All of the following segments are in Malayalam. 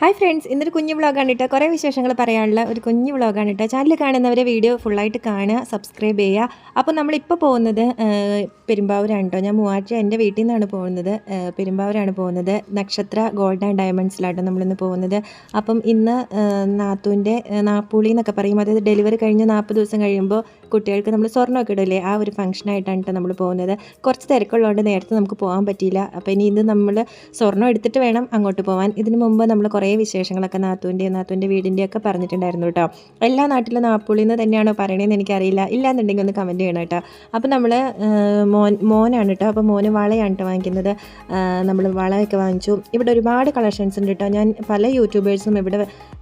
ഹായ് ഫ്രണ്ട്സ് ഇന്നൊരു കുഞ്ഞു വ്ളോഗാണ് കേട്ടോ കുറേ വിശേഷങ്ങൾ പറയാനുള്ള ഒരു കുഞ്ഞു വ്ളോഗാണ് കേട്ടോ ചാനൽ കാണുന്നവരെ വീഡിയോ ഫുള്ളായിട്ട് കാണുക സബ്സ്ക്രൈബ് ചെയ്യുക. അപ്പോൾ നമ്മളിപ്പോൾ പോകുന്നത് പെരുമ്പാവൂരാണ് കേട്ടോ ഞാൻ മൂവാറ്റ എന്റെ വീട്ടിൽ നിന്നാണ് പോകുന്നത്. പെരുമ്പാവൂരാണ് പോകുന്നത്. നക്ഷത്ര ഗോൾഡ് ആൻഡ് ഡയമണ്ട്സിലാട്ടോ നമ്മളിന്ന് പോകുന്നത്. അപ്പം ഇന്ന് നാത്തൂന്റെ നാപ്പുളി എന്നൊക്കെ പറയും. അതായത് ഡെലിവറി കഴിഞ്ഞ് നാൽപ്പത് ദിവസം കഴിയുമ്പോൾ കുട്ടികൾക്ക് നമ്മൾ സ്വർണമൊക്കെ ഇടില്ലേ ആ ഒരു ഫംഗ്ഷനായിട്ടാണ് കേട്ടോ നമ്മൾ പോകുന്നത്. കുറച്ച് തിരക്കുള്ളതുകൊണ്ട് നേരത്തെ നമുക്ക് പോകാൻ പറ്റിയില്ല. അപ്പോൾ ഇനി ഇന്ന് നമ്മൾ സ്വർണം എടുത്തിട്ട് വേണം അങ്ങോട്ട് പോകാൻ. ഇതിന് മുമ്പ് നമ്മൾ കുറേ വിശേഷങ്ങളൊക്കെ നാത്തൂന്റെ നാത്തൂന്റെ വീടിന്റെ ഒക്കെ പറഞ്ഞിട്ടുണ്ടായിരുന്നു കേട്ടോ. എല്ലാ നാട്ടിലും നാപ്പുളി എന്ന് തന്നെയാണോ പറയണതെന്ന് എനിക്കറിയില്ല. ഇല്ലാന്നുണ്ടെങ്കിൽ ഒന്ന് കമന്റ് ചെയ്യണം കേട്ടോ. അപ്പോൾ നമ്മൾ മോൻ മോനാണ് കേട്ടോ. അപ്പോൾ മോന് വളയാണ് വാങ്ങിക്കുന്നത്. നമ്മൾ വളയൊക്കെ വാങ്ങിച്ചു. ഇവിടെ ഒരുപാട് കളക്ഷൻസ് ഉണ്ട് കേട്ടോ. ഞാൻ പല യൂട്യൂബേഴ്സും ഇവിടെ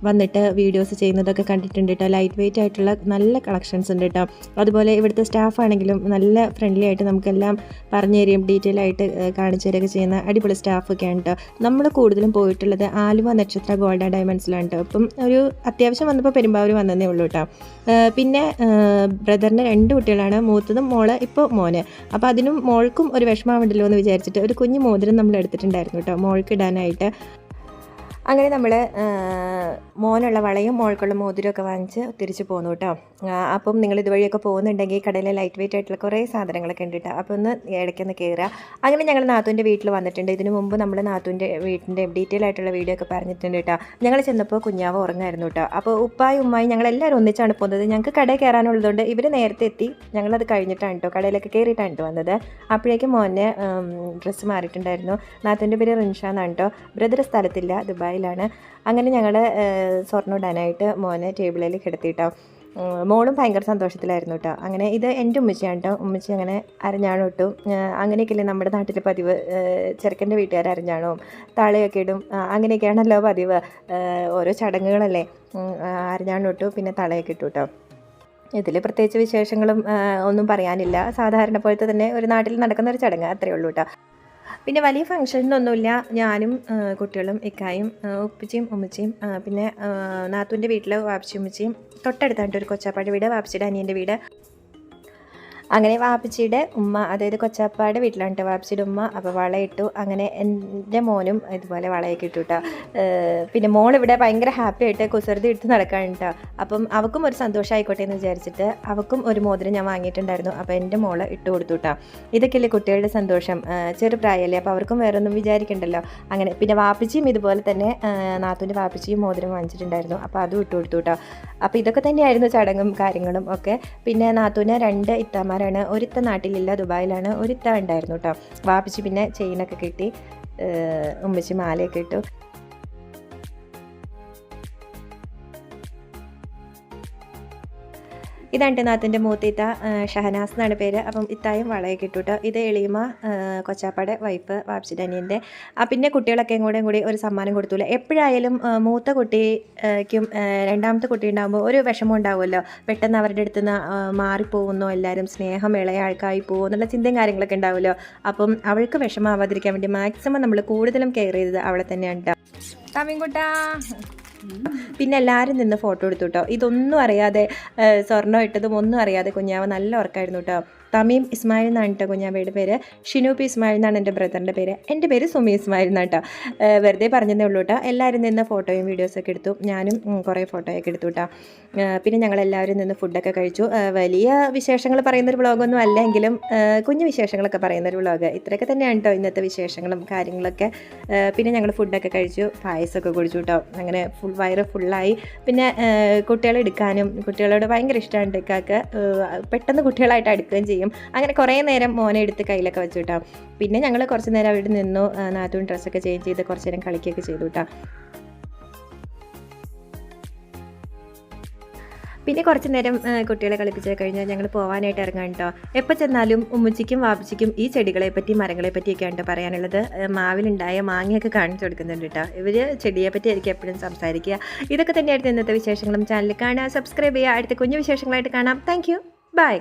വന്നിട്ട് വീഡിയോസ് ചെയ്യുന്നതൊക്കെ കണ്ടിട്ടുണ്ട് കേട്ടോ. ലൈറ്റ് വെയിറ്റ് ആയിട്ടുള്ള നല്ല കളക്ഷൻസ് ഉണ്ട് കേട്ടോ. അതുപോലെ ഇവിടുത്തെ സ്റ്റാഫ് ആണെങ്കിലും നല്ല ഫ്രണ്ട്ലി ആയിട്ട് നമുക്കെല്ലാം പറഞ്ഞു തരികയും ഡീറ്റെയിൽ ആയിട്ട് കാണിച്ചു തരികയൊക്കെ ചെയ്യുന്ന അടിപൊളി സ്റ്റാഫൊക്കെയാണ് കേട്ടോ. നമ്മൾ കൂടുതലും പോയിട്ടുള്ളത് ആലുവ ഗോൾഡ് ആൻഡ് ഡയമണ്ട്സിലാണ് കേട്ടോ അപ്പം ഒരു അത്യാവശ്യം വന്നപ്പോൾ പെരുമ്പാവൂർ വന്നതേ ഉള്ളൂ കേട്ടോ പിന്നെ ബ്രദറിന് രണ്ട് കുട്ടികളാണ് മൂത്തതും മോൾ ഇപ്പോൾ മോന്. അപ്പോൾ അതിനും മോൾക്കും ഒരു വിഷമമുണ്ടല്ലോ എന്ന് വിചാരിച്ചിട്ട് ഒരു കുഞ്ഞു മോതിരം നമ്മൾ എടുത്തിട്ടുണ്ടായിരുന്നു കേട്ടോ മോൾക്ക് ഇടാനായിട്ട്. അങ്ങനെ നമ്മൾ മോനുള്ള വളയും മോൾക്കുള്ള മോതിരമൊക്കെ വാങ്ങിച്ച് തിരിച്ചു പോന്നു കേട്ടോ അപ്പം നിങ്ങൾ ഇതുവഴിയൊക്കെ പോകുന്നുണ്ടെങ്കിൽ കടയിലെ ലൈറ്റ് വെയിറ്റ് ആയിട്ടുള്ള കുറേ സാധനങ്ങളൊക്കെ ഉണ്ട് കേട്ടോ അപ്പോൾ ഒന്ന് ഇടയ്ക്കൊന്ന് കയറുക അങ്ങനെ ഞങ്ങൾ നാത്തൂന്റെ വീട്ടിൽ വന്നിട്ടുണ്ട്. ഇതിനു മുമ്പ് നമ്മൾ നാത്തൂന്റെ വീട്ടിന്റെ ഡീറ്റെയിൽ ആയിട്ടുള്ള വീഡിയോ ഒക്കെ പറഞ്ഞിട്ടുണ്ട് കേട്ടോ ഞങ്ങൾ ചെന്നപ്പോൾ കുഞ്ഞാവ് ഉറങ്ങായിരുന്നു കേട്ടോ അപ്പോൾ ഉപ്പായും ഉമ്മായി ഞങ്ങൾ എല്ലാവരും ഒന്നിച്ചാണ് പോകുന്നത്. ഞങ്ങൾക്ക് കടയിൽ കയറാനുള്ളതുകൊണ്ട് ഇവർ നേരത്തെ എത്തി. ഞങ്ങളത് കഴിഞ്ഞിട്ടാണ് കേട്ടോ കടയിലൊക്കെ കയറിയിട്ടാണ് കേട്ടോ വന്നത്. അപ്പോഴേക്കും മോനെ ഡ്രസ്സ് മാറിയിട്ടുണ്ടായിരുന്നു. നാത്തൂന്റെ പേര് റിൻഷ എന്നാണ് കേട്ടോ ബ്രദർ സ്ഥലത്തില്ല. ദുബായിലാണ് അങ്ങനെ ഞങ്ങൾ സ്വർണം ഇടാനായിട്ട് മോനെ ടേബിളിൽ കിടത്തിയിട്ടോ മോളും ഭയങ്കര സന്തോഷത്തിലായിരുന്നു കേട്ടോ അങ്ങനെ ഇത് എന്റെ ഉമ്മച്ചിയാണ് കേട്ടോ ഉമ്മച്ചി അങ്ങനെ അരഞ്ഞാണം ഇട്ടു. അങ്ങനെയൊക്കെയല്ലേ നമ്മുടെ നാട്ടിൽ പതിവ് ചെറുക്കന്റെ വീട്ടുകാർ അരഞ്ഞാണോ താളയൊക്കെ ഇടും. അങ്ങനെയൊക്കെയാണല്ലോ പതിവ്. ഓരോ ചടങ്ങുകളല്ലേ. അരഞ്ഞാണം ഇട്ടു പിന്നെ തളയൊക്കെ ഇട്ടു കേട്ടോ ഇതിൽ പ്രത്യേകിച്ച് വിശേഷങ്ങളും ഒന്നും പറയാനില്ല. സാധാരണ പോലത്തെ തന്നെ ഒരു നാട്ടിൽ നടക്കുന്ന ഒരു ചടങ്ങ് അത്രയേ ഉള്ളൂ കേട്ടോ പിന്നെ വലിയ ഫംഗ്ഷനൊന്നുമില്ല ഞാനും കുട്ടികളും ഇക്കായും ഉപ്പച്ചിയും ഉമ്മച്ചിയും പിന്നെ നാത്തുവിന്റെ വീട്ടിൽ വാപ്സി ഉമ്മച്ചിയും തൊട്ടടുത്തായിട്ട് ഒരു കൊച്ചാപ്പാട് വീട് വാപ്സിയുടെ അനിയന്റെ വീട്. അങ്ങനെ വാപ്പച്ചിയുടെ ഉമ്മ അതായത് കൊച്ചാപ്പാടെ വീട്ടിലാണ് വാപ്പച്ചിയുടെ ഉമ്മ. അപ്പോൾ വളയിട്ടു അങ്ങനെ എന്റെ മോനും ഇതുപോലെ വളയൊക്കെ ഇട്ടു കേട്ടോ പിന്നെ മോളിവിടെ ഭയങ്കര ഹാപ്പി ആയിട്ട് കുസൃതി എടുത്ത് നടക്കാണ് കേട്ടോ അപ്പം അവക്കും ഒരു സന്തോഷമായിക്കോട്ടെ എന്ന് വിചാരിച്ചിട്ട് അവക്കും ഒരു മോതിരം ഞാൻ വാങ്ങിയിട്ടുണ്ടായിരുന്നു. അപ്പോൾ എന്റെ മോൾ ഇട്ട് കൊടുത്തു കേട്ടോ ഇതൊക്കെയല്ലേ കുട്ടികളുടെ സന്തോഷം. ചെറു ചെറുപ്രായമല്ലേ അപ്പോൾ അവർക്കും വേറെ ഒന്നും വിചാരിക്കണ്ടല്ലോ. അങ്ങനെ പിന്നെ വാപ്പച്ചിയും ഇതുപോലെ തന്നെ നാത്തൂന്റെ വാപ്പച്ചിയും മോതിരം വാങ്ങിച്ചിട്ടുണ്ടായിരുന്നു. അപ്പോൾ അതും ഇട്ട് കൊടുത്തു കേട്ടോ അപ്പോൾ ഇതൊക്കെ തന്നെയായിരുന്നു ചടങ്ങും കാര്യങ്ങളും ഒക്കെ. പിന്നെ നാത്തൂന് രണ്ട് ഇത്താമാരാണ് ഒരുത്ത നാട്ടിലില്ല ദുബായിലാണ്. ഒരുത്ത ഉണ്ടായിരുന്നു കേട്ടോ വാപ്പിച്ച് പിന്നെ ചെയിനൊക്കെ കിട്ടി. ഉമ്മച്ചി മാലയൊക്കെ ഇട്ടു. ഇതാണ് നാത്തിന്റെ മൂത്തിത്ത ഷഹനാസ് എന്നാണ് പേര്. അപ്പം ഇത്തായും വളയൊക്കെ ഇട്ടു കേട്ടോ ഇത് എളിമ കൊച്ചാപ്പാടെ വൈഫ് വാപ്സിന്റെ ആ പിന്നെ കുട്ടികളൊക്കെ കൂടെ കൂടി ഒരു സമ്മാനം കൊടുത്തൂല. എപ്പോഴായാലും മൂത്ത കുട്ടിക്കും രണ്ടാമത്തെ കുട്ടി ഉണ്ടാകുമ്പോൾ ഒരു വിഷമം ഉണ്ടാവുമല്ലോ. പെട്ടെന്ന് അവരുടെ അടുത്ത് നിന്ന് മാറിപ്പോകുന്നു എല്ലാവരും സ്നേഹം ഇളയ ആൾക്കായി പോകും എന്നുള്ള ചിന്തയും കാര്യങ്ങളൊക്കെ ഉണ്ടാവുമല്ലോ. അപ്പം അവൾക്ക് വിഷമമാവാതിരിക്കാൻ വേണ്ടി മാക്സിമം നമ്മൾ കൂടുതലും കെയർ ചെയ്തത് അവളെ തന്നെയാണ് കേട്ടോ പിന്നെ എല്ലാവരും നിന്ന് ഫോട്ടോ എടുത്തു കേട്ടോ ഇതൊന്നും അറിയാതെ സ്വർണം ഇട്ടതും ഒന്നും അറിയാതെ കുഞ്ഞാവ് നല്ല ഉറക്കായിരുന്നു കേട്ടോ തമീം ഇസ്മായിൽ എന്നാണ് കേട്ടോ കുഞ്ഞാവയുടെ പേര്. ഷിനൂപി ഇസ്മായിൽ എന്നാണ് എന്റെ ബ്രദറിന്റെ പേര്. എന്റെ പേര് സുമി ഇസ്മായിൽ എന്നാണ് കേട്ടോ. വെറുതെ പറഞ്ഞതേ ഉള്ളൂ കേട്ടോ. എല്ലാവരും നിന്ന് ഫോട്ടോയും വീഡിയോസൊക്കെ എടുത്തു. ഞാനും കുറേ ഫോട്ടോയൊക്കെ എടുത്തു കേട്ടോ. പിന്നെ ഞങ്ങൾ എല്ലാവരും നിന്ന് ഫുഡൊക്കെ കഴിച്ചു. വലിയ വിശേഷങ്ങൾ പറയുന്നൊരു വ്ളോഗൊന്നും അല്ലെങ്കിലും കുഞ്ഞു വിശേഷങ്ങളൊക്കെ പറയുന്നൊരു വ്ളോഗ്. ഇത്രയൊക്കെ തന്നെയാണ് കേട്ടോ ഇന്നത്തെ വിശേഷങ്ങളും കാര്യങ്ങളൊക്കെ. പിന്നെ ഞങ്ങൾ ഫുഡൊക്കെ കഴിച്ചു. പായസമൊക്കെ കുടിച്ചു കേട്ടോ. അങ്ങനെ ഫുൾ വയറ് ഫുള്ളായി. പിന്നെ കുട്ടികളെ എടുക്കാനും കുട്ടികളോട് ഭയങ്കര ഇഷ്ടമാണ് ഇക്കാക്ക്. പെട്ടെന്ന് കുട്ടികളായിട്ട് അടുക്കുകയും ചെയ്യും. അങ്ങനെ കുറേ നേരം മോനെ എടുത്ത് കയ്യിലൊക്കെ വെച്ചു കേട്ടോ പിന്നെ ഞങ്ങൾ കുറച്ച് നേരം അവിടെ നിന്നു നാത്തൂൺ ഡ്രസ്സൊക്കെ ചേഞ്ച് ചെയ്ത് കുറച്ച് നേരം കളിക്കുകയൊക്കെ ചെയ്തു കേട്ടോ പിന്നെ കുറച്ച് നേരം കുട്ടികളെ കളിപ്പിച്ച് കഴിഞ്ഞാൽ ഞങ്ങൾ പോകാനായിട്ട് ഇറങ്ങാൻ കേട്ടോ എപ്പോൾ ചെന്നാലും ഉമ്മച്ചിക്കും വാപ്പച്ചിക്കും ഈ ചെടികളെ പറ്റി മരങ്ങളെ പറ്റിയൊക്കെ കേട്ടോ പറയാനുള്ളത്. മാവിലുണ്ടായ മാങ്ങയൊക്കെ കാണിച്ചു കൊടുക്കുന്നുണ്ട് കേട്ടോ ഇവർ ചെടിയെ പറ്റി ആയിരിക്കും എപ്പോഴും സംസാരിക്കുക. ഇതൊക്കെ തന്നെയായിരുന്നു ഇന്നത്തെ വിശേഷങ്ങളും. ചാനൽ കാണുക സബ്സ്ക്രൈബ് ചെയ്യുക. അടുത്ത കുഞ്ഞു വിശേഷങ്ങളായിട്ട് കാണാം. Thank bye.